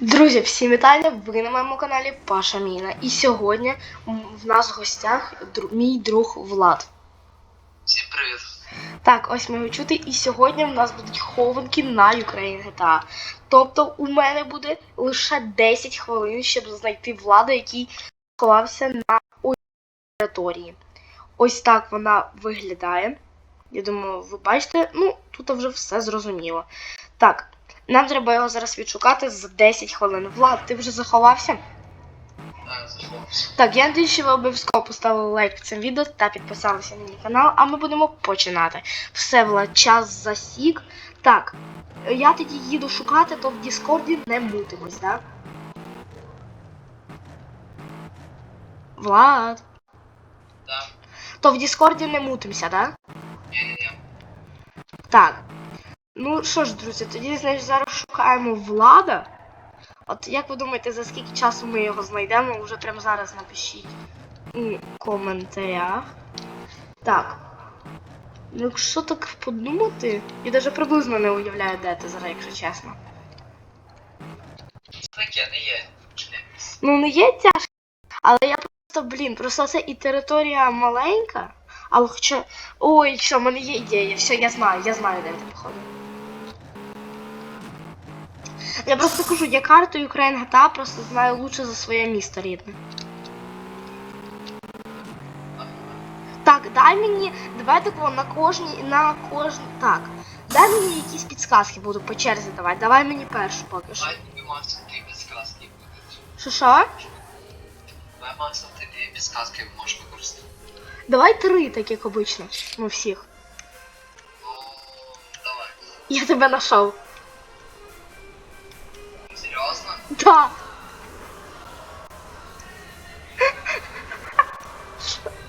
Друзі, всім вітання! Ви на моєму каналі Паша Міна. І сьогодні в нас в гостях дру- мій друг Влад. Всім привіт. Так, ось ми його чути. І сьогодні в нас будуть хованки на Ukraine GTA. Тобто у мене буде лише 10 хвилин, щоб знайти влада, який сховався на території. Ось так вона виглядає. Я думаю, ви бачите, ну, тут вже все зрозуміло. Так, нам треба його зараз відшукати за 10 хвилин. Влад, ти вже заховався? А, зайшовся. Так, я надію, що ви обов'язково поставили лайк під цим відео та підписалися на мій канал, а ми будемо починати. Все, Влад, час засік. Так, я тоді їду шукати, то в Діскорді не мутимось, так? Влад. Да. То в Діскорді не мутимося, так? Ні-ні-ні. Так. Ну що ж, друзі, тоді значить, зараз шукаємо влада. От як ви думаєте, за скільки часу ми його знайдемо? Уже прямо зараз напишіть у коментарях. Так. Ну, якщо так подумати, я навіть приблизно не уявляю, де ти зараз, якщо чесно. Таке не є. Ну, не є тяжко, але я просто, блін, просто це і територія маленька, але хоча. Ой, що, в мене є ідея, все, я знаю, я знаю, де ти походу. Я просто кажу, я карту Ukraine GTA просто знаю лучше за своє місто рідне. Так, дай мені, давай такого на кожній, на кожній, так. Дай мені якісь підсказки буду по черзі давай. Давай мені першу поки що. Давай тобі максимум дві підсказки будуть. Що що? Давай максимум ти дві підсказки можеш використати. Давай три, так як обично, у всіх. Ну, давай. Я тебе нашов. Да.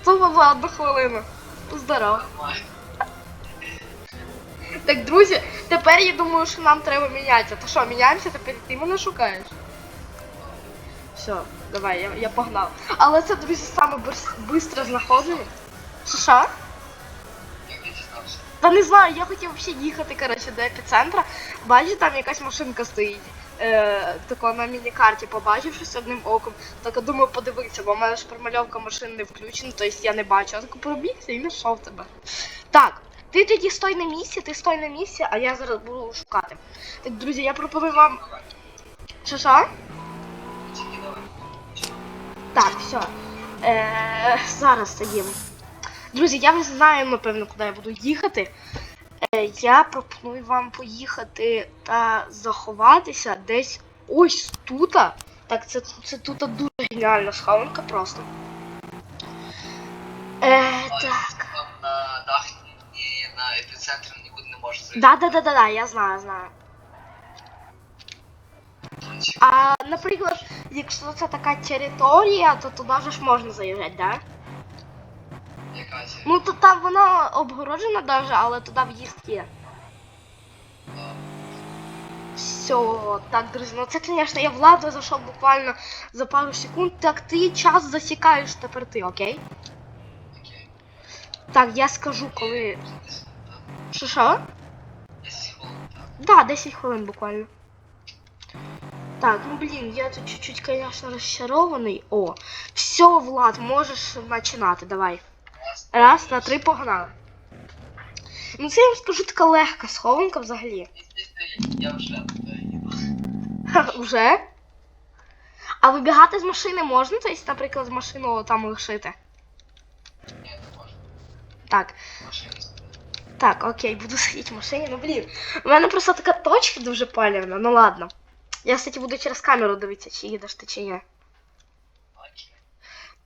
Це була хвилину. Здорово. Так, друзі, тепер я думаю, що нам треба мінятися. То що, міняємося, тепер ти мене шукаєш? Все, давай, я, я погнав. Але це, друзі, саме швидко знаходження. Що? Та не знаю, я хотів взагалі їхати, коротше, до епіцентра. Бачу, там якась машинка стоїть. Е, тако на міні-карті побачив щось одним оком. Так думаю, подивитися, бо в мене ж промальовка машин не включена, тобто я не бачу. Я так пробігся і знайшов тебе. Так, ти тоді стой на місці, ти стой на місці, а я зараз буду шукати. Так, друзі, я пропоную вам. Що що? Так, все. Е, зараз тоді. Друзі, я вже знаю, напевно, куди я буду їхати. Е, я пропоную вам поїхати та заховатися десь ось тут. Так, це, це тут дуже геніальна схованка просто. Е, так. Там на дах і на епіцентрі нікуди не можеш зайти. Да, да, да, да, да, я знаю, знаю. А, наприклад, якщо це така територія, то туди ж можна заїжджати, да? Ну то там вона обгороджена даже, але туди в'їзд є. Все, так, друзі, ну це, звісно, я владу зайшов буквально за пару секунд. Так ти час засікаєш тепер ти, окей? Окей. Так, я скажу, коли. Що що? 10 хвилин, так. Да, 10 хвилин буквально. Так, ну блін, я тут чуть-чуть, конечно, розчарований. О, все, Влад, можеш починати, давай. Раз, два, три, погнали. Ну це я вам скажу така легка схованка взагалі. Я вже. Уже? А вибігати з машини можна? Тобто, наприклад, з машину там лишити. Ні, не можу. Так, так, окей, буду сидіти в машині. Ну блін. У мене просто така точка дуже палівна, ну ладно. Я, кстати, буду через камеру дивитися, чи їдеш ти чи ні.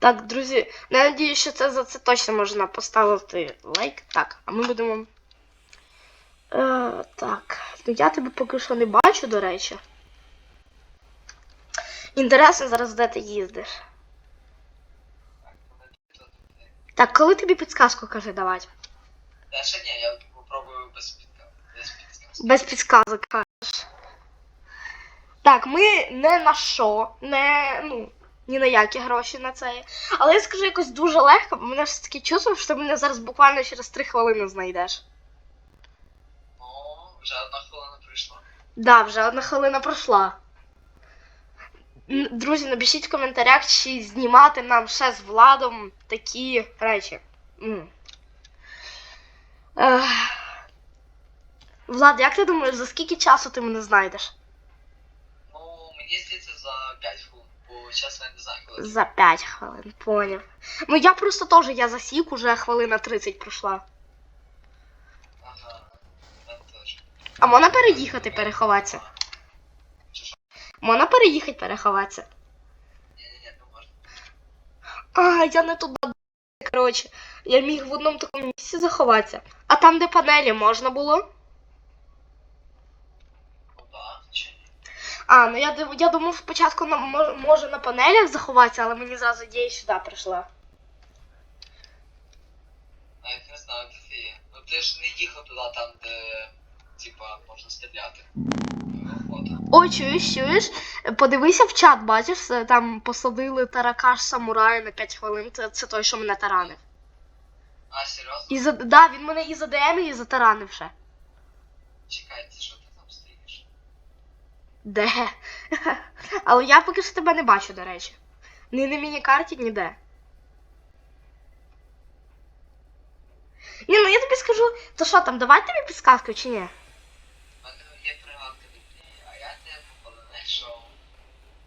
Так, друзі, ну, я надію, що це за це точно можна поставити лайк. Так, а ми будемо. Е, так. Ну я тебе поки що не бачу, до речі. Інтересно зараз, де ти їздиш. Так, коли тобі підсказку кажи давати? Та ще ні, я попробую без підказки. Без підсказок кажеш. Так, ми не на що, не, ну, ні на які гроші на це. Але я скажу якось дуже легко, бо мене ж таке чувство, що ти мене зараз буквально через 3 хвилини знайдеш. Ну, вже одна хвилина прийшла. Да, вже одна хвилина пройшла. Друзі, напишіть в коментарях, чи знімати нам ще з Владом такі речі. М. Ех. Влад, як ти думаєш, за скільки часу ти мене знайдеш? Ну, мені здається за 5 хвилин, бо чесно я не знаю, коли. За 5 хвилин, поняв. Ну я просто теж я засік, уже хвилина 30 пройшла. Ага, теж. А можна переїхати, переховатися? Можна переїхати, переховатися? Ні-ні-ні, не можна. А, я не туди. Коротше, я міг в одному такому місці заховатися. А там, де панелі, можна було? Ну да, чи ні. А, ну я, я думав спочатку на, може на панелях заховатися, але мені зразу ідея сюди прийшла. Навіть не знаю, де ти є. Ну ти ж не їхав туди, там, де, типа, можна стріляти. Ой, чуєш, чуєш? Подивися в чат, бачиш, е, там посадили таракаш самурая на 5 хвилин. Це, це той, що мене таранив. А, серйозно? І за, да, він мене і задемив, і затаранив ще. Чекайте, що? Де? Але я поки що тебе не бачу, до речі. Ні на міні-карті, ніде. Ні, ну я тобі скажу, то що там, давай тобі підсказку чи ні?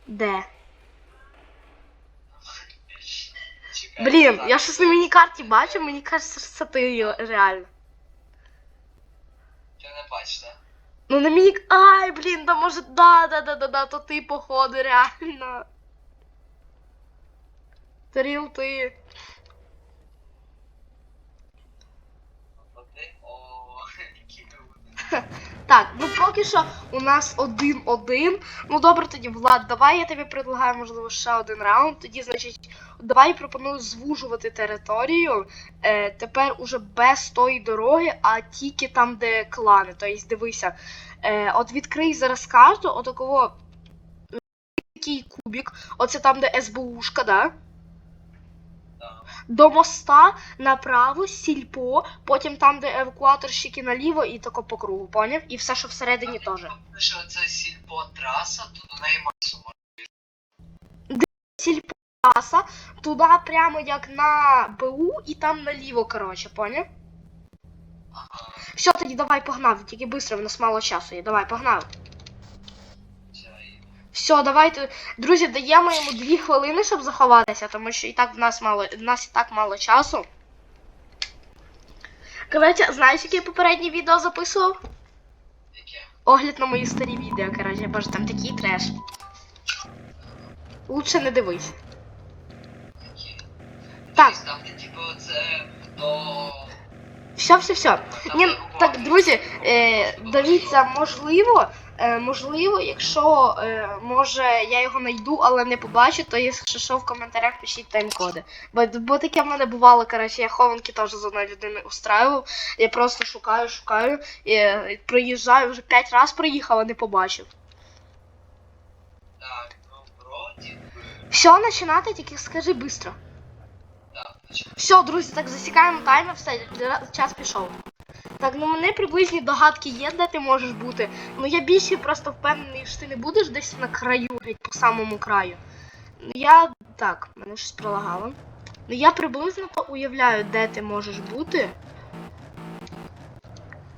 Де? Блін, я щось на міні-карті бачу, мені кажеться, що це ти реально. Ти не бачиш, так? Ну на міні. Ай, блін, да може, да, да, да, да, да, то ти, походу, реально. Таріл ти. Так, ну поки що у нас один-один. Ну добре тоді, Влад, давай я тобі предлагаю, можливо, ще один раунд. Тоді, значить, давай пропоную звужувати територію. Е, тепер уже без тої дороги, а тільки там, де клани. Тобто, дивися, е, от відкрий зараз карту, отакого такий кубик, оце там, де СБУшка, да? До моста направо, сільпо, потім там, де евакуаторщики наліво, і тако по кругу, поняв? І все, що всередині теж. Що це сільпо траса, то до неї максимум. сільпаса, туди прямо як на БУ і там наліво, коротше, поняв? Ага, Все, тоді давай погнали, тільки швидко, в нас мало часу є. Давай, погнали. Все, давайте. Друзі, даємо йому дві хвилини, щоб заховатися, тому що і так в нас мало, в нас і так мало часу. Коротше, знаєш, яке я попереднє відео записував? яке? Огляд на мої старі відео, коротше, боже, там такий треш. Лучше не дивись. Так. Дивись, типу це до. Все, все, все. Ні, так, друзі, е, дивіться, можливо, е, можливо, якщо е, може я його знайду, але не побачу, то якщо що в коментарях пишіть тайм-коди. Бо, бо таке в мене бувало, коротше, я хованки теж з одної людини устраював. Я просто шукаю, шукаю, і, е, проїжджаю, вже п'ять разів проїхав, а не побачив. Так, ну вроді. Все, починати, тільки скажи швидко. Так. Все, друзі, так засікаємо таймер, все, час пішов. Так, ну мене приблизні догадки є, де ти можеш бути. Ну я більше просто впевнений, що ти не будеш десь на краю, геть по самому краю. Ну я. Так, мене щось пролагало. Ну я приблизно уявляю, де ти можеш бути.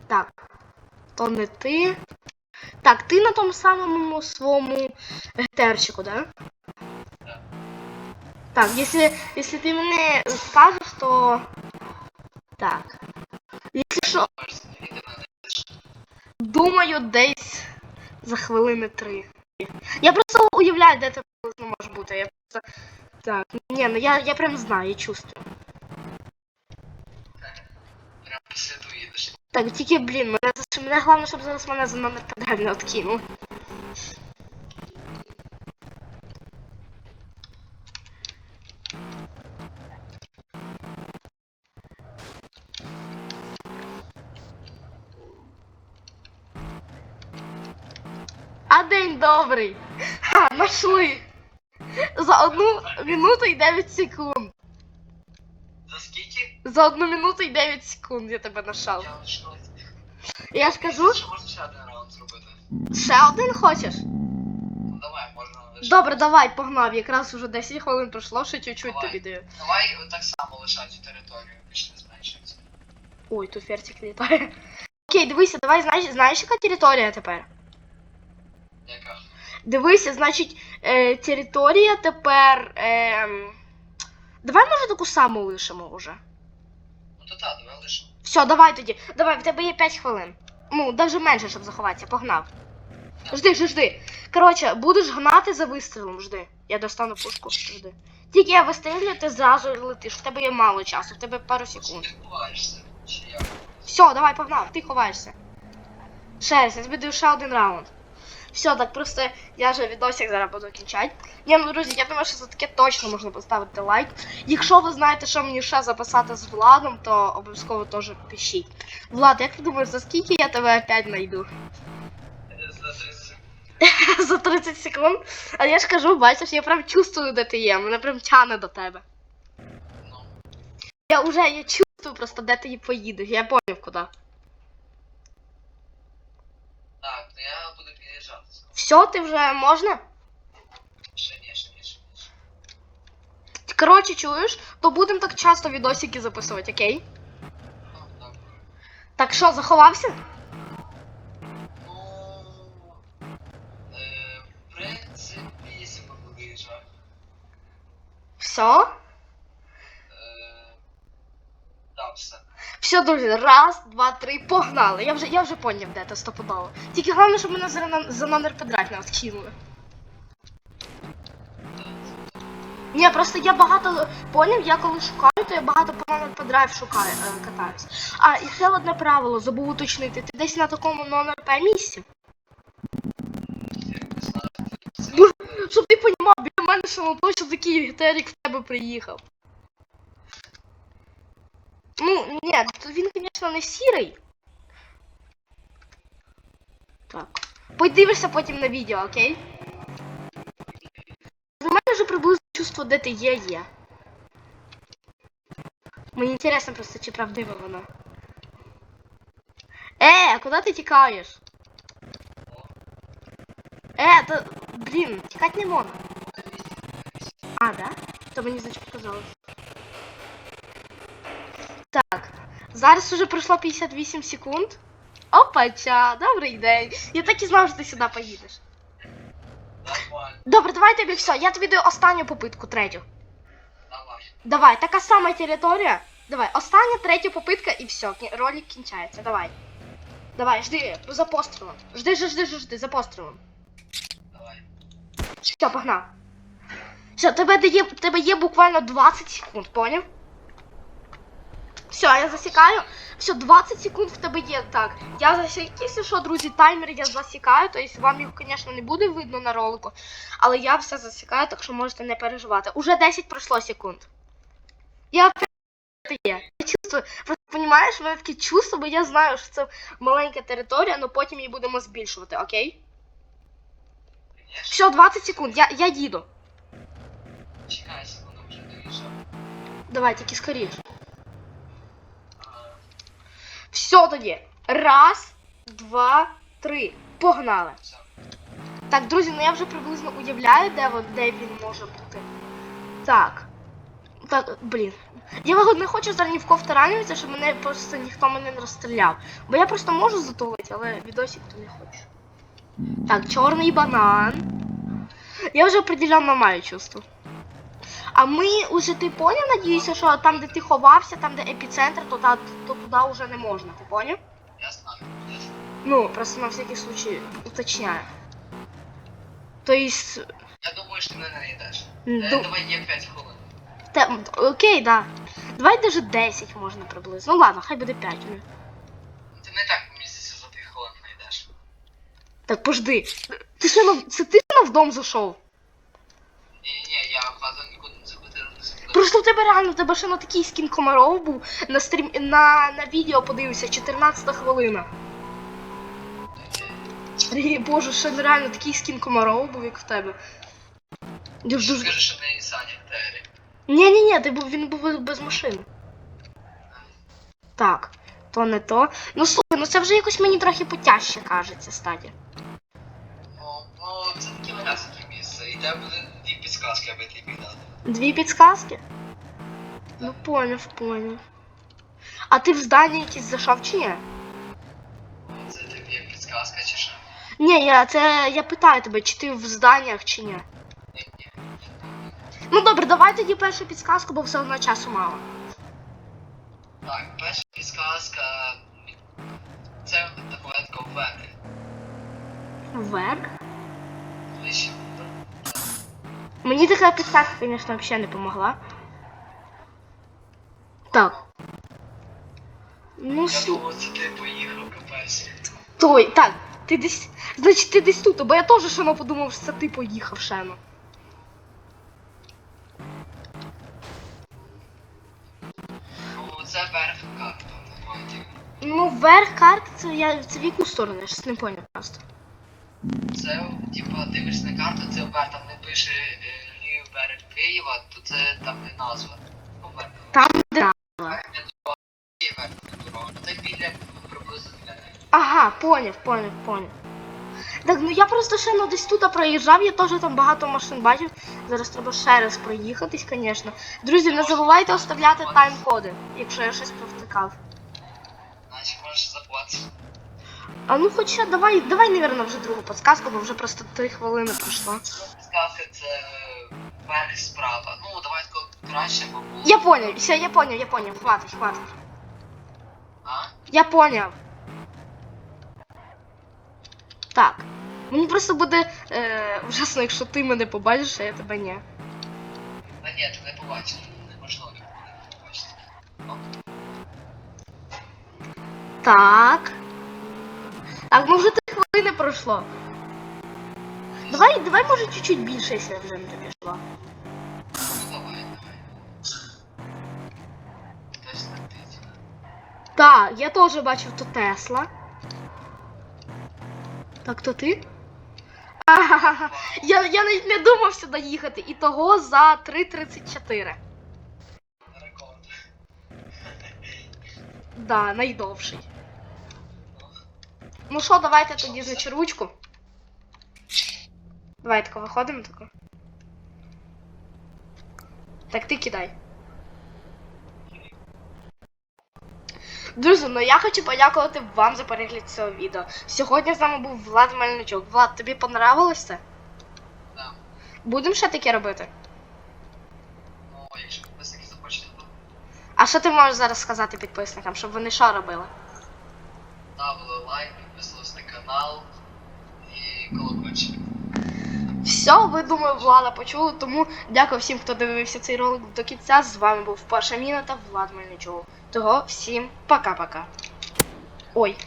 Так. То не ти. Так, ти на тому самому своєму гетерчику, да? Так. Если, если ты мене скажеш, то. Так. Що, думаю, десь за хвилини три. Я просто уявляю, де це приблизно може бути. Я просто. Так, ні, ну я, я прям знаю, я чувствую. Прям сліду їдеш. Так, тільки, блін, мене, мене головне, щоб зараз мене за номер ПД не откинув. А день добрий. Ха, нашли. За одну минуту і 9 секунд. За скільки? За одну минуту і 9 секунд я тебе нашав. Я ж кажу, Що можна ще один раунд зробити? ще один хочеш? Ну давай, можна лише. Добре, давай, погнав. Якраз уже 10 хвилин пройшло, ще чуть-чуть Давай. тобі даю. Давай так само лишати територію, більше не зменшується. Ой, тут фертик літає. Окей, дивися, давай знаєш, знаєш, яка територія тепер? Дивися, значить, е, територія тепер. Е, давай, може, таку саму лишимо уже. Ну то так, давай лишимо. Все, давай тоді. Давай, в тебе є 5 хвилин. Ну, навіть менше, щоб заховатися. Погнав. Жди, жди, жди. Коротше, будеш гнати за вистрілом, жди. Я достану пушку, жди. Тільки я вистрілюю, ти зразу летиш. В тебе є мало часу, в тебе пару секунд. Ти ховаєшся, чи як? Все, давай, погнав, ти ховаєшся. Ще раз, я тобі даю ще один раунд. Все, так просто я вже відосик зараз буду кінчати. Ні, ну друзі, я думаю, що за таке точно можна поставити лайк. Якщо ви знаєте, що мені ще записати з Владом, то обов'язково теж пишіть. Влад, як ти думаєш, за скільки я тебе опять знайду? За 30 за 30 секунд? А я ж кажу, бачиш, я прям чувствую, де ти є, мене прям тяне до тебе. Ну, Я вже я чувствую просто, де ти поїдеш, я поняв куди. так, то я буду. Все, ні, ще ні. Коротше, чуєш, то будемо так часто відосики записувати, окей? Ну, добре. Так що, заховався? Ну, е, в принципі, ми Все? е, да, все. Друзі, раз, два, три, погнали. Я вже, я вже поняв, де це стопудово. Тільки головне, щоб мене за, за номер подрать нас кинули. Ні, просто я багато поняв, я коли шукаю, то я багато по номер подрайв шукаю, е, катаюсь. А, і ще одне правило, забув уточнити. Ти десь на такому номер П місці. Не Ну, Щоб ти понімав, біля мене ще такий гетерик в тебе приїхав. Ну, ні, то він, звісно, не сірий. Так. Подивишся потім на відео, окей? У мене вже приблизно чувство, де ти є, є. Мені інтересно просто, чи правдиво воно. Е, куди ти тікаєш? Е, то, блін, тікати не можна. А, да? То мені значить показалось. Зараз уже пройшло 58 секунд. Опача, добрий день. Я так і знав, що ти сюди поїдеш. Добре, давай тобі все. Я тобі даю останню попитку, третю. давай. Давай, така сама територія. Давай, остання третя попитка і все, ролик кінчається. Давай. Давай, жди, за пострілом. Жди, жди, жди, жди, жди, за пострілом. Давай. Все, погнав. Все, тебе дає, тебе є буквально 20 секунд, поняв? Все, я засікаю. Все, 20 секунд в тебе є. Так. Я якщо що, друзі, таймер я засікаю, тобто вам його, звісно, не буде видно на ролику, але я все засікаю, так що можете не переживати. Уже 10 пройшло секунд. Я є. Я чувствую, просто розумієш, в мене таке чувство, бо я знаю, що це маленька територія, але потім її будемо збільшувати, окей? Все, 20 секунд, я, я їду. Чекай, секунду, вже доїжджав. Давай, тільки скоріше. Все тоді. Раз, два, три. Погнали. Так, друзі, ну я вже приблизно уявляю, де, вон- де він може бути. Так. Так, блін. Я не хочу зараз ні в кого втаранюватися, щоб мене просто ніхто мене не розстріляв. Бо я просто можу затулити, але відосик то не хочу. Так, чорний банан. Я вже определенно маю чувство. А ми уже ти поняв, надіюся, що там, де ти ховався, там, де епіцентр, то, та, то туди вже не можна, ти поняв? Я знаю, я. Ну, просто на всякий случай уточняю. То есть, Я думаю, що ти мене не йдеш. м, Е, ду- Давай є 5 хвилин. м, окей, да. Давай даже 10 можна приблизно. Ну ладно, хай буде 5. ну. Ти не так місяця за 5 хвилин знайдеш. Так, пожди. Ти що, на- це ти на в дом зайшов? Ні-ні, я хату нікуди не заходив, не заходив. Просто в тебе реально, в тебе ще на такий скін комаров був на стрім на, на відео подивився, 14 хвилина. Боже, ще нереально такий скін комаров був, як в тебе. Дуже... Скажи, що не Саня Террі. Ні, ні, ні, ти був він був без машини. Так, то не то. Ну слухай, ну це вже якось мені трохи потяжче кажеться, стаді. Ну, ну, це таке варязке місце. І тебе буде аби ти міг дати. Дві підсказки? Ну, поняв, поняв. А ти в зданні якісь зайшов чи ні? Це тобі підсказка чи що? Ні, я це я питаю тебе, чи ти в зданнях чи ні. Ні, ні. Ну добре, давай тоді першу підсказку, бо все одно часу мало. Так, перша підсказка. Це таблетка вверх. Вверх? Ближче. Мені така підсказка, звісно, взагалі не допомогла. Так. Ну, капець. Той, так, ти десь. Значить, ти десь тут, бо я теж шано подумав, що це ти поїхав шано. Ну, це верх карта. Ну, вверх карти, це я це в яку сторону, я щось не поняв просто. Це, типа, дивишся на карту, це вверх, там не пише е, лівий берег Києва, то це там не назва. Ну. Там, де. Дорога. Це біля приблизно біля неї. Ага, поняв, поняв, поняв. Так, ну я просто ще ну, десь тут проїжджав, я теж там багато машин бачив. Зараз треба ще раз проїхатись, звісно. Друзі, не забувайте оставляти тайм-коди, якщо я щось провтикав. Значить, можеш заплатити. А ну хоча давай, давай, навірно, вже другу підсказку, бо вже просто 3 хвилини пройшло. Підсказка це верх справа. Ну, давай краще, бо було. Я поняв, все, я поняв, я поняв, хватить, хватить. А? Я поняв. Так. Мені просто буде е, ужасно, якщо ти мене побачиш, а я тебе ні. Та ні, ти не побачиш. Неможливо не побачити. Так. Так, вже 3 хвилини пройшло. Давай, давай, може, чуть-чуть більше, якщо вже не. Хтось летить. Так, я теж бачив то Тесла. Так, то ти? Ахахаха. Я, я навіть не думав сюди їхати. І того за 3.34. Рекорд. Да, найдовший. Ну що, давайте тоді значить ручку. Давай тако виходимо тако. Так ти кидай. Друзі, ну я хочу подякувати вам за перегляд цього відео. Сьогодні з нами був Влад Мельничук. Влад, тобі понравилось це? Да. Будемо ще таке робити? Ну, якщо підписники захочете, то А що ти можеш зараз сказати підписникам, щоб вони що робили? на канал і колокольчик. Все, ви думаю, Влада почула. тому дякую всім, хто дивився цей ролик до кінця. З вами був Паша Міна та Влад Мельничов. Того всім пока-пока. Ой.